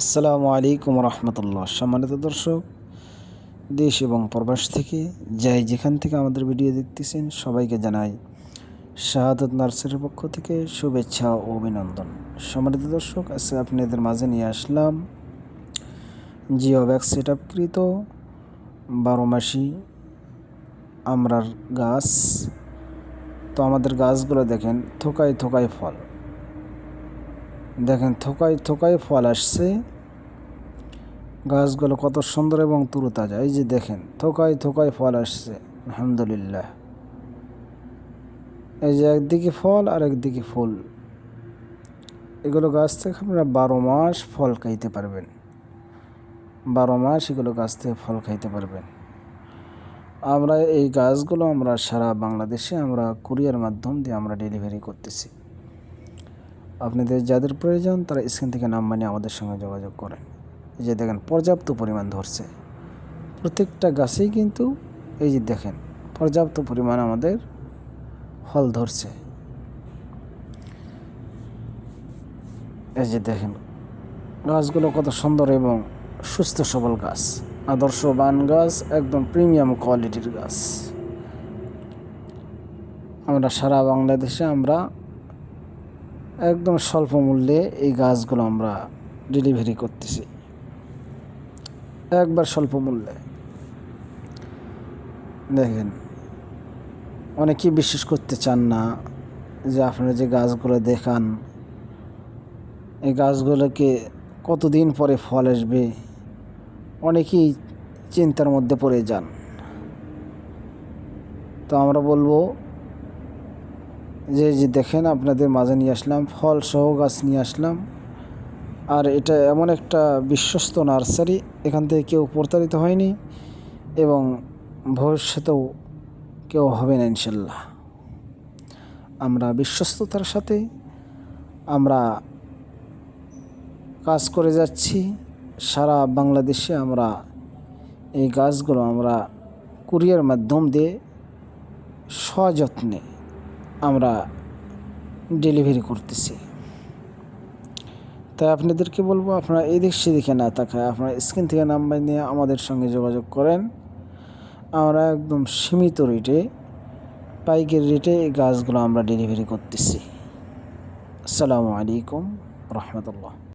আসসালামু আলাইকুম রহমতুল্লাহ। সম্মানিত দর্শক, দেশ এবং প্রবাস থেকে যাই যেখান থেকে আমাদের ভিডিও দেখতেছেন, সবাইকে জানাই শাহাদত নার্সারির পক্ষ থেকে শুভেচ্ছা ও অভিনন্দন। সম্মানিত দর্শক, আজকে আপনাদের মাঝে নিয়ে আসলাম জিও ব্যাগ সেট আপকৃত বারো মাসি আমরার গাছ। তো আমাদের গাছগুলো দেখেন, থোকায় থোকায় ফল। দেখেন থোকায় থোকায় ফল আসছে। গাছগুলো কত সুন্দর এবং তুরুতাজা এই যে দেখেন, থোকায় থোকায় ফল আসছে, আলহামদুলিল্লাহ। এই যে একদিকে ফল আর একদিকে ফুল। এগুলো গাছ থেকে আপনারা বারো মাস ফল খাইতে পারবেন। বারো মাস এগুলো গাছ থেকে ফল খাইতে পারবেন। আমরা এই গাছগুলো আমরা সারা বাংলাদেশে আমরা কুরিয়ার মাধ্যম দিয়ে আমরা ডেলিভারি করতেছি। আপনাদের যাদের প্রয়োজন, তারা স্ক্রিন থেকে নাম নিয়ে আমাদের সঙ্গে যোগাযোগ করেন। এই যে দেখেন, পর্যাপ্ত পরিমাণ ধরছে। প্রত্যেকটা গাছেই কিন্তু, এই যে দেখেন, পর্যাপ্ত পরিমাণ আমাদের ফল ধরছে। এই যে দেখেন, গাছগুলো কত সুন্দর এবং সুস্থ সবল গাছ। আদর্শ বান গাছ, একদম প্রিমিয়াম কোয়ালিটির গাছ। আমরা সারা বাংলাদেশে আমরা একদম স্বল্প মূল্যে এই গাছগুলো আমরা ডেলিভারি করতেছি। একবার স্বল্প মূল্যে। দেখেন, অনেকেই বিশ্বাস করতে চান না যে আপনারা যে গাছগুলো দেখান, এই গাছগুলোকে কতদিন পরে ফল আসবে, অনেকেই চিন্তার মধ্যে পড়ে যান। তো আমরা বলব যে যে দেখেন আপনাদের মাঝে নিয়ে আসলাম ফল সহ গাছ নিয়ে আসলাম। আর এটা এমন একটা বিশ্বস্ত নার্সারি, এখান থেকে কেউ প্রতারিত হয়নি এবং ভবিষ্যতেও কেউ হবে না ইনশাল্লাহ। আমরা বিশ্বস্ততার সাথে আমরা কাজ করে যাচ্ছি, সারা বাংলাদেশে আমরা এই গাছগুলো আমরা কুরিয়ার মাধ্যম দিয়ে সযত্নে আমরা ডেলিভারি করতেছি। তাই আপনাদেরকে বলব, আপনারা এদিক সেদিকে না তাকায়, আপনারা স্ক্রিন থেকে নাম্বার নিয়ে আমাদের সঙ্গে যোগাযোগ করেন। আমরা একদম সীমিত রেটে পাইকারি রেটে এই গাছগুলো আমরা ডেলিভারি করতেছি। আসসালামু আলাইকুম রহমতুল্লাহ।